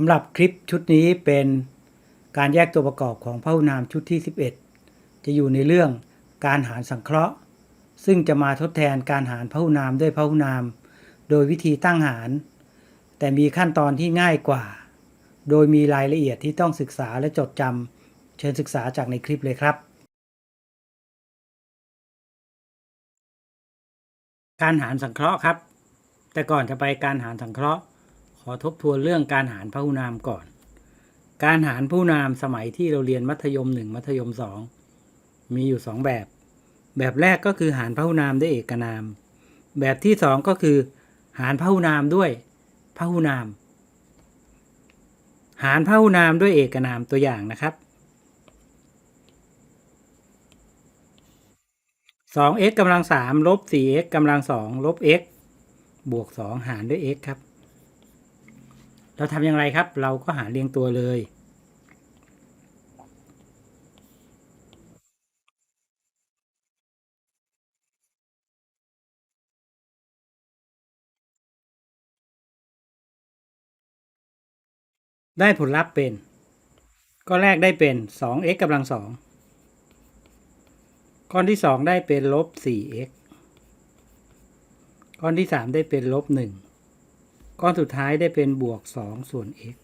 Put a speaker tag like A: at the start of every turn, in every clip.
A: สำหรับคลิปชุดนี้เป็นการแยกตัวประกอบของพหุนามชุดที่ 11 จะอยู่ในเรื่องการหารสังเคราะห์ ซึ่งจะมาทดแทนการหารพหุนามด้วยพหุนาม โดยวิธีตั้งหาร แต่มีขั้นตอนที่ง่ายกว่า โดยมีรายละเอียดที่ต้องศึกษาและจดจำเชิญศึกษาจากในคลิปเลยครับ การหารสังเคราะห์ครับ แต่ก่อนจะไปการหารสังเคราะห์ อทบทวนเรื่องการหารพหุนามก่อน การหารพหุนามสมัยที่เราเรียนมัธยม1มัธยม2มีอยู่2แบบ แบบแรกก็คือหารพหุนามด้วยเอกนาม แบบที่2ก็คือ หารพหุนามด้วยพหุนาม หารพหุนามด้วยเอกนามตัวอย่างนะครับ 2x กำลัง3ลบ 4x กำลัง2ลบ x บวก 2 หารด้วย x ครับ เราทำอย่างไรครับ เราก็หาเรียงตัวเลย ได้ผลลัพธ์เป็นก็แรกได้เป็น 2x กำลัง 2 ก้อนที่ 2 ได้เป็นลบ 4x ก้อนที่ 3 ได้เป็นลบ 1 ก้อนสุดท้ายได้เป็นบวก 2 ส่วน x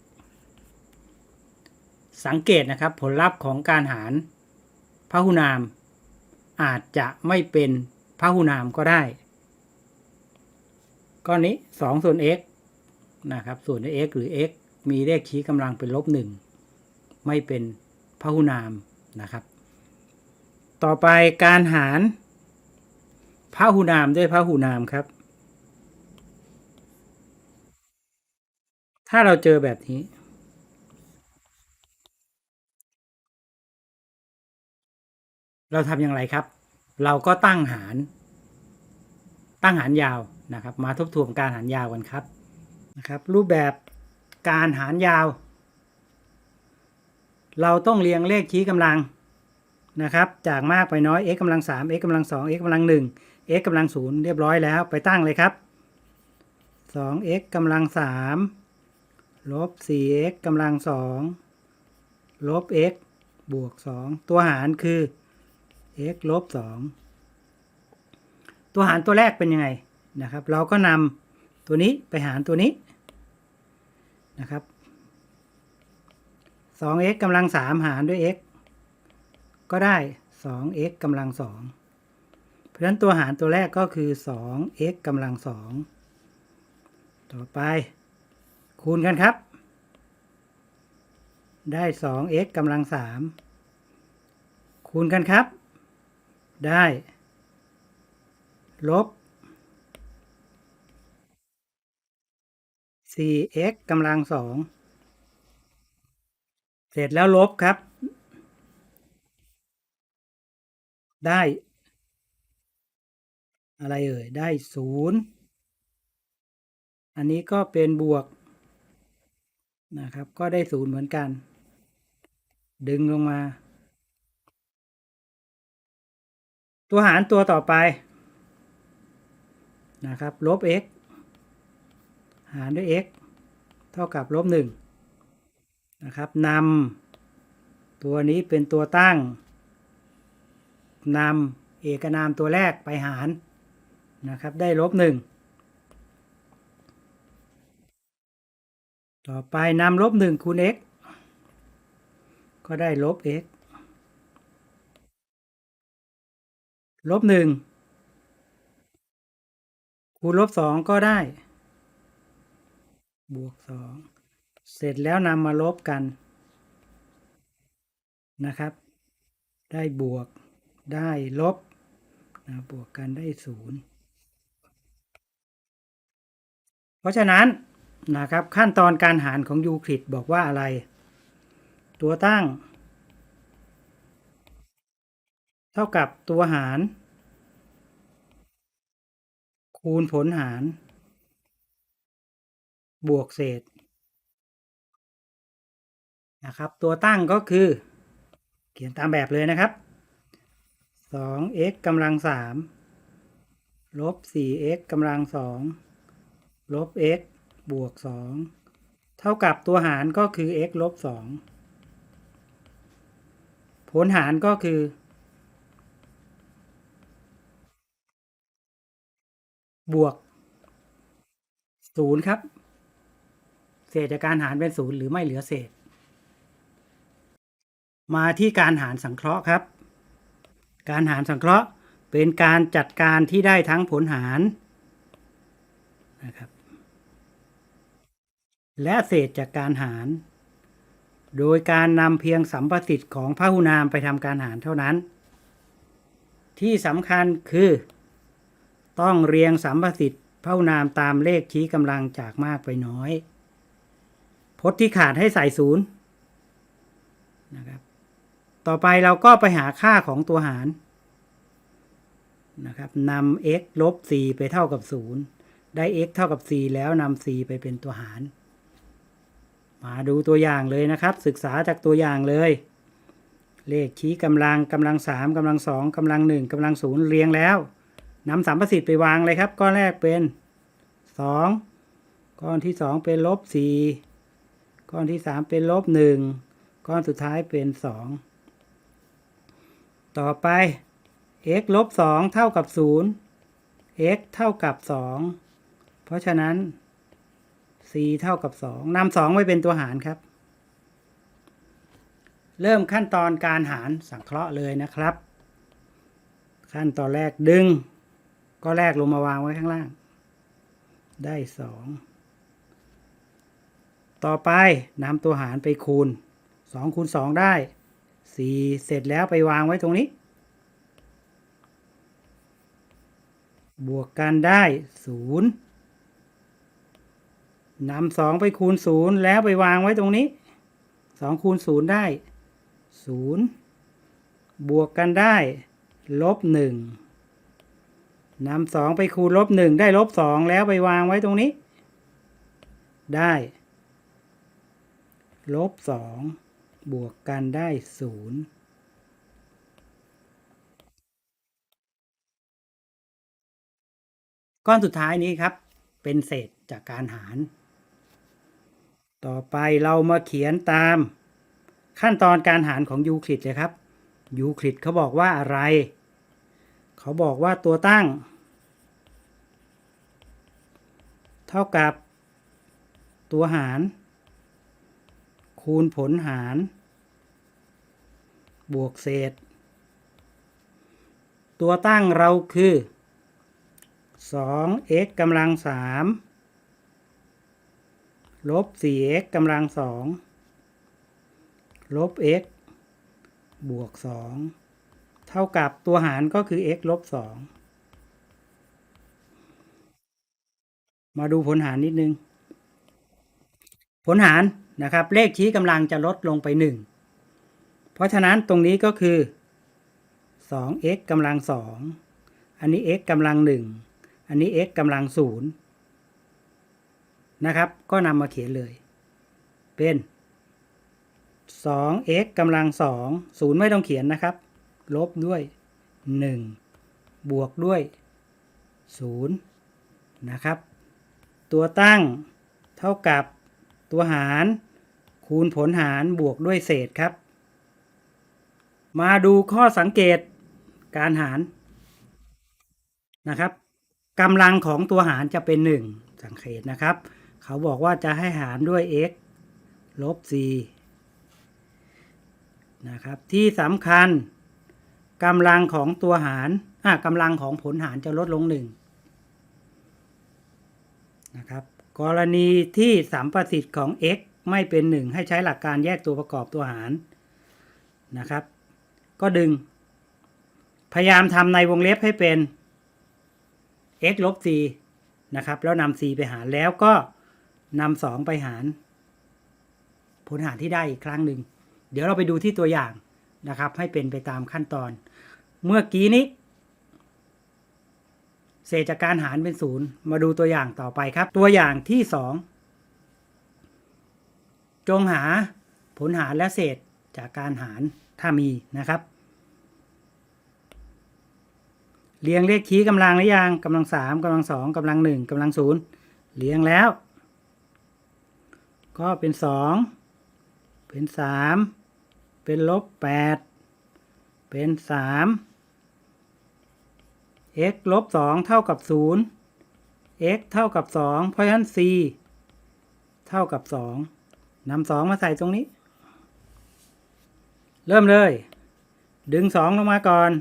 A: สังเกตนะครับผลลัพธ์ของการหารพหุนาม อาจจะไม่เป็นพหุนามก็ได้ ก้อนนี้ 2 ส่วน x นะครับส่วน x หรือ x มีเลขชี้กำลังเป็นลบ 1 ไม่เป็นพหุนามนะครับ ต่อไปการหารพหุนามด้วยพหุนามครับ ถ้าเราเจอแบบนี้ เราทำอย่างไรครับ เราก็ตั้งหาร ตั้งหารยาวนะครับ มาทบทวนการหารยาวกันครับนะครับ รูปแบบการหารยาว เราต้องเรียงเลขชี้กำลังนะครับ จากมากไปน้อย x กำลัง3 x กำลัง2 x กำลัง1 x กำลัง0เรียบร้อยแล้วไปตั้งเลยครับ 2x กำลัง3 ลบ 4x กำลัง 2 ลบ x บวก 2 ตัวหารคือ x ลบ 2 ตัวหารตัวแรกเป็นยังไงนะครับ เราก็นำตัวนี้ไปหารตัวนี้นะครับ 2x กำลัง 3 หารด้วย x ก็ได้ 2x กำลัง 2 เพราะฉะนั้นตัวหารตัวแรกก็คือ 2x กำลัง 2 ต่อไป คูณกันครับ ได้ 2x กำลัง 3 คูณกันครับ ได้ ลบ 4x กำลัง 2 เสร็จแล้วลบครับ ได้ อะไรเอ่ย ได้ศูนย์อันนี้ก็เป็นบวก นะครับ ก็ได้ศูนย์เหมือนกัน ดึงลงมา ตัวหารตัวต่อไป นะครับ ลบ x หารด้วย x เท่ากับลบ1นะครับนำตัวนี้เป็นตัวตั้งนำเอกนามตัวแรกไปหารนะครับ ได้ลบ1 ต่อไปนำลบ1คูณ x ก็ได้ลบ x ลบ1คูณลบ2ก็ได้ บวก2เสร็จแล้วนำมาลบกันนะครับ ได้บวกได้ลบนะบวกกันได้ศูนย์เพราะฉะนั้น นะครับขั้นตอนการหารของยูคลิดบอกว่าอะไร ตัวตั้ง เท่ากับตัวหาร คูณผลหาร บวกเศษนะครับตัวตั้งก็คือ เขียนตามแบบเลยนะครับ 2x กำลัง 3 ลบ 4x กำลัง 2 ลบ x บวก 2 เท่ากับตัวหารก็คือ x ลบสองผลหารก็คือ บวกศูนย์ครับ เศษจากการหารเป็นศูนย์หรือไม่เหลือเศษ มาที่การหารสังเคราะห์ครับ การหารสังเคราะห์เป็นการจัดการที่ได้ทั้งผลหารนะครับ และเศษจากการหาร โดยการนำเพียงสัมประสิทธิ์ของพหุนามไปทำการหารเท่านั้น ที่สำคัญคือ ต้องเรียงสัมประสิทธิ์พหุนามตามเลขชี้กำลังจากมากไปน้อย พจน์ที่ขาดให้ใส่ศูนย์นะครับต่อไปเราก็ไปหาค่าของตัวหารนะครับนำ x ลบ 4 ไปเท่ากับ 0 ได้ x เท่ากับ 4 แล้วนำ 4 ไปเป็นตัวหาร มาดูตัวอย่างเลยนะครับ ศึกษาจากตัวอย่างเลย เลขชี้กำลังกำลัง3กำลัง2กำลัง1กำลัง0เรียงแล้วนำสามประสิทธิ์ไปวางเลยครับ ก้อนแรกเป็น2ก้อนที่2เป็นลบ4ก้อนที่3เป็นลบ1ก้อนสุดท้ายเป็น2ต่อไป x ลบ2เท่ากับ0 x เท่ากับ2เพราะฉะนั้น c เท่ากับ2นำ2ไว้เป็นตัวหารครับ เริ่มขั้นตอนการหารสังเคราะห์เลยนะครับ ขั้นตอนแรกดึง ก็แรกลงมาวางไว้ข้างล่าง ได้2ต่อไปนำตัวหารไปคูณ2คูณ2ได้4เสร็จแล้วไปวางไว้ตรงนี้ บวกกันได้ศูนย์ นำสองไปคูณศูนย์แล้วไปวางไว้ตรงนี้สองคูณศูนย์ได้ศูนย์บวกกันได้ลบหนึ่งนำสองไปคูณลบหนึ่งได้ลบสองแล้วไปวางไว้ตรงนี้ ได้ลบสองบวกกันได้ศูนย์ก้อนสุดท้ายนี้ครับ เป็นเศษจากการหาร ต่อไปเรามาเขียนตาม ขั้นตอนการหารของยูคลิดเลยครับ ยูคลิดเขาบอกว่าอะไร เขาบอกว่าตัวตั้ง เท่ากับ ตัวหาร คูณผลหาร บวกเศษ ตัวตั้งเราคือ 2x กำลัง3 ลบ 4x กำลัง2ลบ x บวก 2 เท่ากับตัวหารก็คือ x ลบ 2 มาดูผลหารนิดนึง ผลหารนะครับ เลขชี้กำลังจะลดลงไป 1 เพราะฉะนั้นตรงนี้ก็คือ 2x กำลัง2อันนี้ x กำลัง1อันนี้ x กำลังศูนย์ นะครับ ก็นำมาเขียนเลย เป็น 2x กำลัง 2 0 ไม่ต้องเขียนนะครับ ลบด้วย 1 บวกด้วย 0 นะครับ ตัวตั้งเท่ากับตัวหาร คูณผลหารบวกด้วยเศษครับ มาดูข้อสังเกตการหารนะครับกำลังของตัวหารจะเป็น 1 สังเกตนะครับ เขาบอกว่าจะให้หารด้วย x ลบ c นะครับ ที่สำคัญกำลังของตัวหารอะกำลังของผลหารจะลดลง 1 นะครับ กรณีที่สัมประสิทธิ์ของ x ไม่เป็น 1 ให้ใช้หลักการแยกตัวประกอบตัวหารนะครับ ก็ดึง พยายามทำในวงเล็บให้เป็น x ลบ c นะครับ แล้วนำ c ไปหารแล้วก็ นำสองไปหาร ผลหารที่ได้อีกครั้งหนึ่ง เดี๋ยวเราไปดูที่ตัวอย่างนะครับ ให้เป็นไปตามขั้นตอน เมื่อกี้นี้ เศษจากการหารเป็นศูนย์มาดูตัวอย่างต่อไปครับ ตัวอย่างที่สองจงหาผลหารและเศษจากการหารถ้ามีนะครับ เรียงเลขชี้กำลังหรือยังกำลังสามกำลังสองกำลังหนึ่งกำลังศูนย์เรียงแล้ว ก็เป็นสองเป็นสามเป็นลบแปดเป็นสาม x ลบสองเท่ากับศูนย์ x เท่ากับสองเพราะฉะนั้น c เท่ากับสองนำสองมาใส่ตรงนี้ เริ่มเลย ดึงสองลงมาก่อน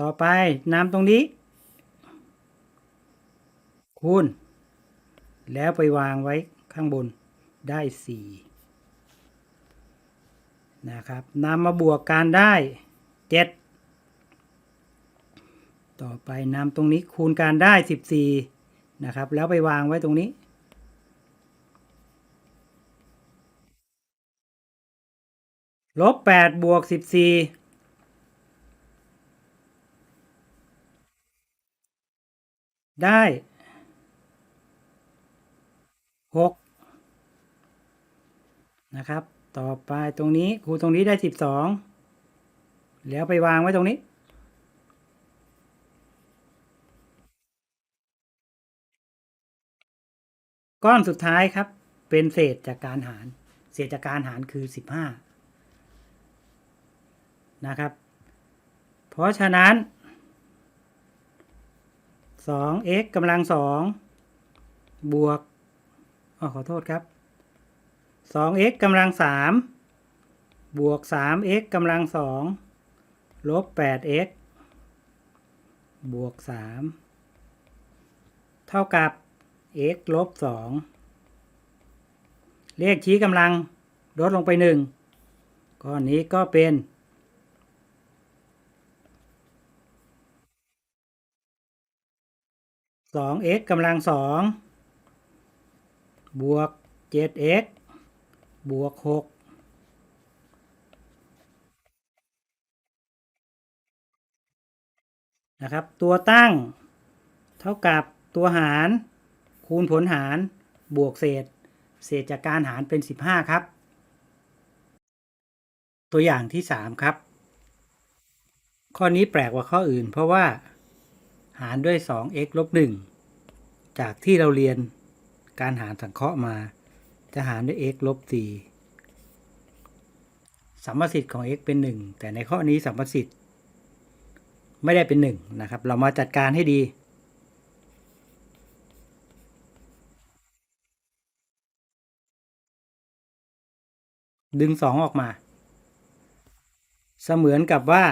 A: ต่อไปนำตรงนี้ คูณ แล้วไปวางไว้ข้างบนได้สี่นะครับนำมาบวกกันได้เจ็ดต่อไปนำตรงนี้คูณกันได้สิบสี่นะครับ แล้วไปวางไว้ตรงนี้ลบแปดบวกสิบสี่ได้ หกนะครับ ต่อไปตรงนี้ครูตรงนี้ได้สิบสองแล้วไปวางไว้ตรงนี้ ก้อนสุดท้ายครับ เป็นเศษจากการหาร เศษจากการหารคือสิบห้านะครับ เพราะฉะนั้น 2x กำลังสองบวก ออขอโทษครับ 2x กำลังสามบวก 3x กำลังสองลบ 8x บวก 3 เท่ากับ x ลบ 2 เลขชี้กำลังลดลงไป 1 ก้อนนี้ก็เป็น 2x กำลังสอง บวก 7x บวก 6นะครับ ตัวตั้ง เท่ากับตัวหาร คูณผลหารบวกเศษ เศษจากการหารเป็น 15 ครับ ตัวอย่างที่ 3 ครับ ข้อนี้แปลกกว่าข้ออื่น เพราะว่า หารด้วย 2x ลบ1จากที่เราเรียน การหารสังเคราะห์มา จะหารด้วย x ลบ4สัมประสิทธิ์ของ x เป็น 1 แต่ในข้อนี้สัมประสิทธิ์ไม่ได้เป็น 1 นะครับ เรามาจัดการให้ดีดึง 2 ออกมา เสมือนกับว่า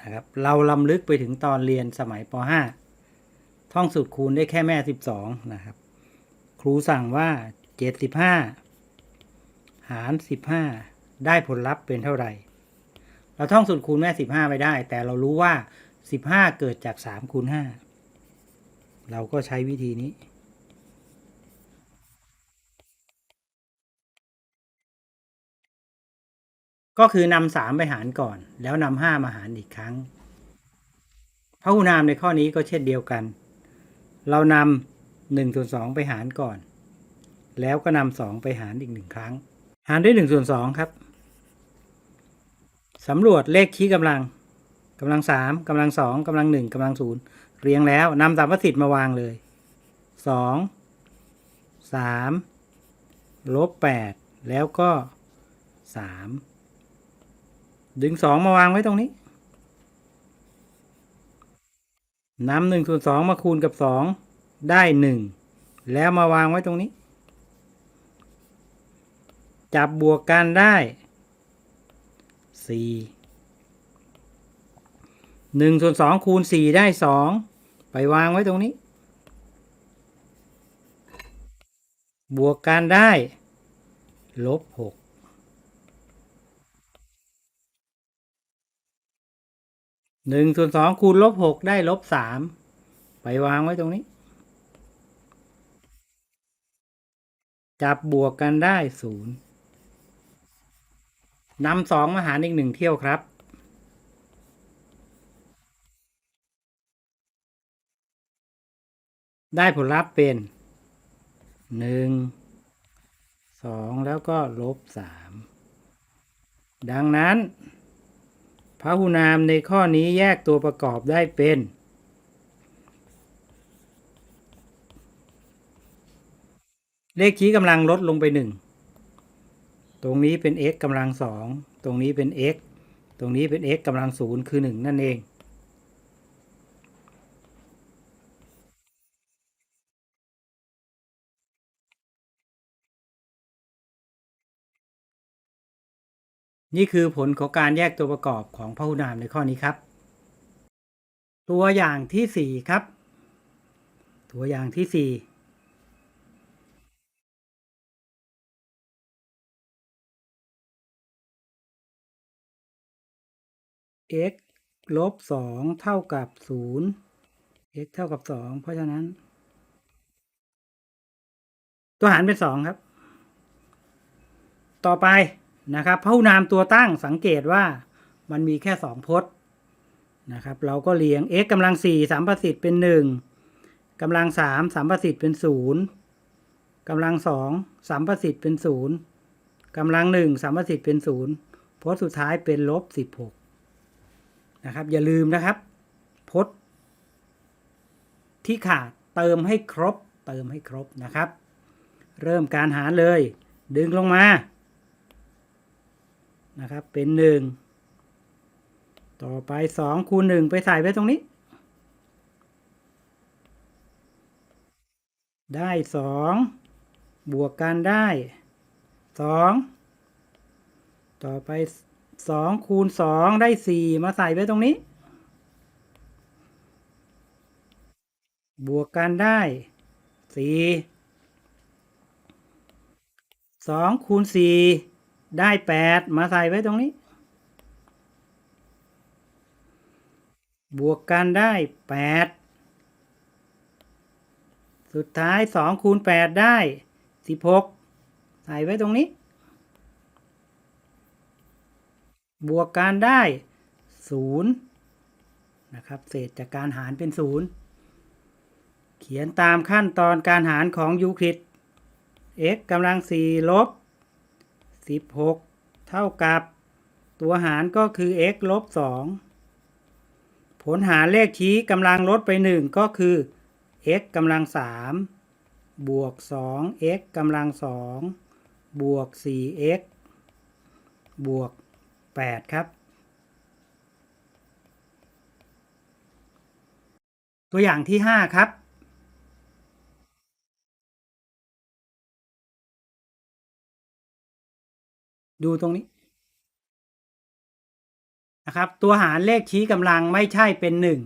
A: นะครับเราลำลึกไปถึงตอนเรียนสมัยป .5 ท่องสูตรคูณได้แค่แม่ 12 นะครับ ครูสั่งว่า 75 หาร 15 ได้ผลลัพธ์เป็นเท่าไหร่ เราท่องสูตรคูณแม่ 15ไม่ได้ แต่เรารู้ว่า 15 เกิดจาก 3 คูณ 5 เราก็ใช้วิธีนี้ก็คือนำสามไปหารก่อน แล้วนำห้ามาหารอีกครั้งพระหุนามในข้อนี้ก็เช่นเดียวกัน เรานำ หนึ่งส่วนสองไปหารก่อน แล้วก็นำสองไปหารอีกหนึ่งครั้ง หารด้วยหนึ่งส่วนสองครับสำรวจเลขชี้กำลังกำลังสามกำลังสองกำลังหนึ่งกำลังศูนย์เรียงแล้วนำสามประสิทธิ์มาวางเลยสองสามลบแปดแล้วก็สามดึงสองมาวางไว้ตรงนี้นำหนึ่งส่วนสองมาคูณกับสอง ได้หนึ่งแล้วมาวางไว้ตรงนี้ จับบวกกันได้สี่หนึ่งส่วนสองคูณสี่ได้สองไปวางไว้ตรงนี้ บวกกันได้ลบหกหนึ่งส่วนสองคูณลบหกได้ลบสามไปวางไว้ตรงนี้ จับบวกกันได้ศูนย์นำสองมาหารอีกหนึ่งเที่ยวครับ ได้ผลลัพธ์เป็นหนึ่งสองแล้วก็ลบสามดังนั้นพหุนามในข้อนี้แยกตัวประกอบได้เป็น เลขชี้กำลังลดลงไปหนึ่ง ตรงนี้เป็น x กำลังสอง ตรงนี้เป็น x ตรงนี้เป็น x กำลังศูนย์คือหนึ่งนั่นเอง นี่คือผลของการแยกตัวประกอบของพหุนามในข้อนี้ครับ ตัวอย่างที่สี่ครับ ตัวอย่างที่สี่ x ลบสองเท่ากับศูนย์ x เท่ากับสองเพราะฉะนั้น ตัวหารเป็นสองครับ ต่อไปนะครับพหุนามตัวตั้งสังเกตว่ามันมีแค่สองพจน์นะครับ เราก็เรียง x กำลังสี่สามประสิทธิ์เป็นหนึ่งกำลังสามสามประสิทธิ์เป็นศูนย์กำลังสองสามประสิทธิ์เป็นศูนย์กำลังหนึ่งสามประสิทธิ์เป็นศูนย์พจน์สุดท้ายเป็นลบสิบหก นะครับ อย่าลืมนะครับ พจน์ ที่ขาดเติมให้ครบ เติมให้ครบนะครับ เริ่มการหารเลย ดึงลงมานะครับ เป็นหนึ่งต่อไปสองคูณหนึ่งไปใส่ไว้ตรงนี้ ได้สองบวกกันได้สองต่อไป สองคูณสองได้สี่มาใส่ไว้ตรงนี้ บวกกันได้สี่สองคูณสี่ได้แปดมาใส่ไว้ตรงนี้ บวกกันได้แปดสุดท้ายสองคูณแปดได้สิบหกใส่ไว้ตรงนี้ บวกกันได้ศูนย์นะครับเศษจากการหารเป็นศูนย์เขียนตามขั้นตอนการหารของยูคลิด x กำลังสี่ลบสิบหกเท่ากับตัวหารก็คือ x ลบสองผลหารเลขชี้กำลังลดไปหนึ่งก็คือ x กำลังสามบวกสอง x กำลังสองบวกสี่ x บวก แปดครับ ตัวอย่างที่ห้าครับ ดูตรงนี้นะครับ ตัวหารเลขชี้กำลังไม่ใช่เป็นหนึ่ง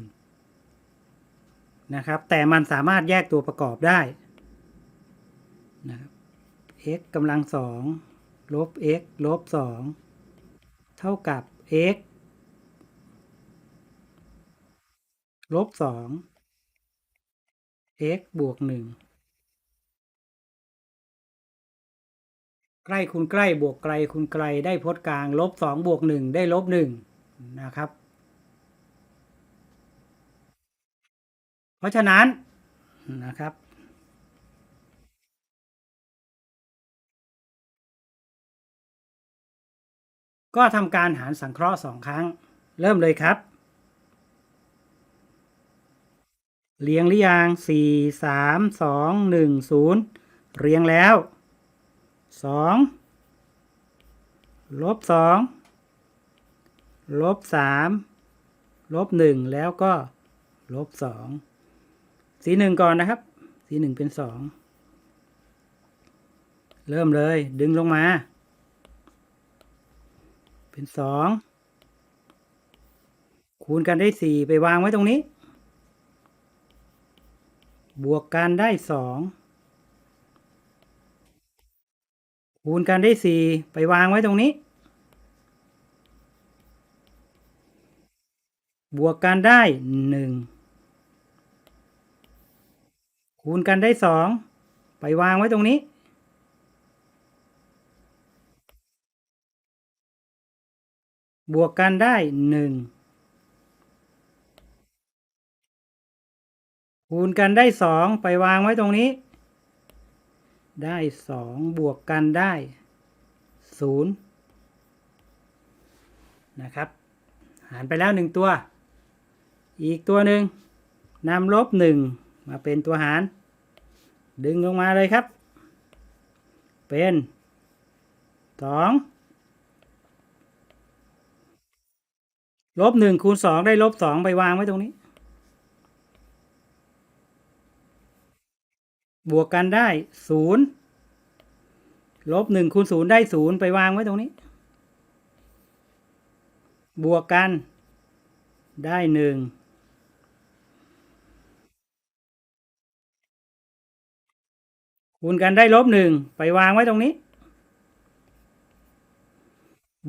A: นะครับ แต่มันสามารถแยกตัวประกอบได้นะครับ x กำลังสองลบ x ลบสอง ท่ากับ x ลบสอง x บวกหนึ่งใกล้คูณใกล้บวกไกลคูณไกลได้พจน์กลาง ลบสองบวกหนึ่งได้ลบหนึ่งนะครับ เพราะฉะนั้นนะครับ ก็ทำการหารสังเคราะห์สองครั้ง เริ่มเลยครับ เรียงหรือยังสี่สามสองหนึ่งศูนย์เรียงแล้วสองลบสองลบสามลบหนึ่งแล้วก็ ลบสองสีหนึ่งก่อนนะครับ สีหนึ่งเป็นสองเริ่มเลยดึงลงมา เป็นสองคูณกันได้สี่ไปวางไว้ตรงนี้ บวกกันได้สองคูณกันได้สี่ไปวางไว้ตรงนี้ บวกกันได้หนึ่งคูณกันได้สองไปวางไว้ตรงนี้ บวกกันได้หนึ่งคูณกันได้สองไปวางไว้ตรงนี้ ได้สองบวกกันได้ศูนย์นะครับ หารไปแล้วหนึ่งตัว อีกตัวหนึ่งนำลบหนึ่งมาเป็นตัวหาร ดึงลงมาเลยครับ เป็นสอง ลบหนึ่งคูณสองได้ลบสองไปวางไว้ตรงนี้ บวกกันได้ศูนย์ลบหนึ่งคูณศูนย์ได้ศูนย์ไปวางไว้ตรงนี้ บวกกัน ได้หนึ่งคูณกันได้ลบหนึ่งไปวางไว้ตรงนี้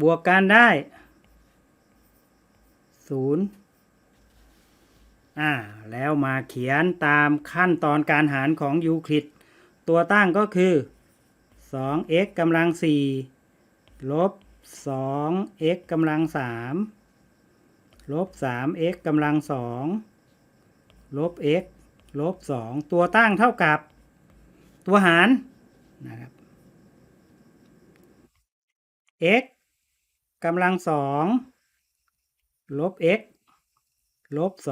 A: บวกกันได้ ศูนย์อ่าแล้วมาเขียนตามขั้นตอนการหารของยูคลิดตัวตั้งก็คือ 2x กำลัง 4 ลบ 2x กำลัง 3 ลบ 3x กำลัง 2 ลบ x ลบ 2 ตัวตั้งเท่ากับตัวหารนะครับ x กำลัง 2 ลบ x ลบ2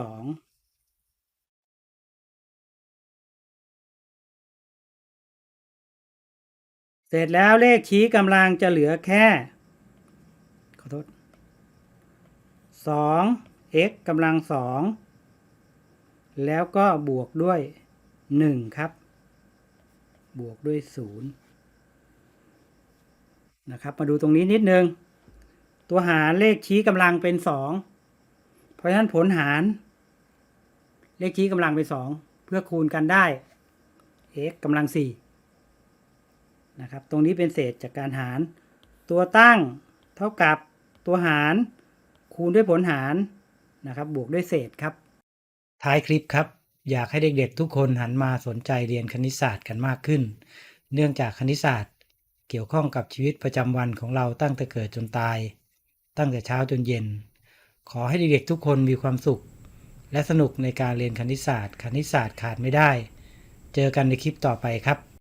A: เสร็จแล้วเลขชี้กำลังจะเหลือแค่ ขอโทษสอง x กำลังสองแล้วก็บวกด้วยหนึ่งครับ บวกด้วยศูนย์นะครับ มาดูตรงนี้นิดนึง ตัวหารเลขชี้กำลังเป็นสองเพราะฉะนั้นผลหาร เลขชี้กำลังเป็นสองเพื่อคูณกันได้ x กำลังสี่นะครับ ตรงนี้เป็นเศษจากการหาร ตัวตั้งเท่ากับตัวหาร คูณด้วยผลหารนะครับ บวกด้วยเศษครับ ท้ายคลิปครับ อยากให้เด็กๆ ทุกคนหันมาสนใจเรียนคณิตศาสตร์กันมากขึ้น เนื่องจากคณิตศาสตร์ เกี่ยวข้องกับชีวิตประจำวันของเราตั้งแต่เกิดจนตาย ตั้งแต่เช้าจนเย็น ขอให้เด็กๆทุกคนมีความสุข และสนุกในการเรียนคณิตศาสตร์ คณิตศาสตร์ขาดไม่ได้ เจอกันในคลิปต่อไปครับ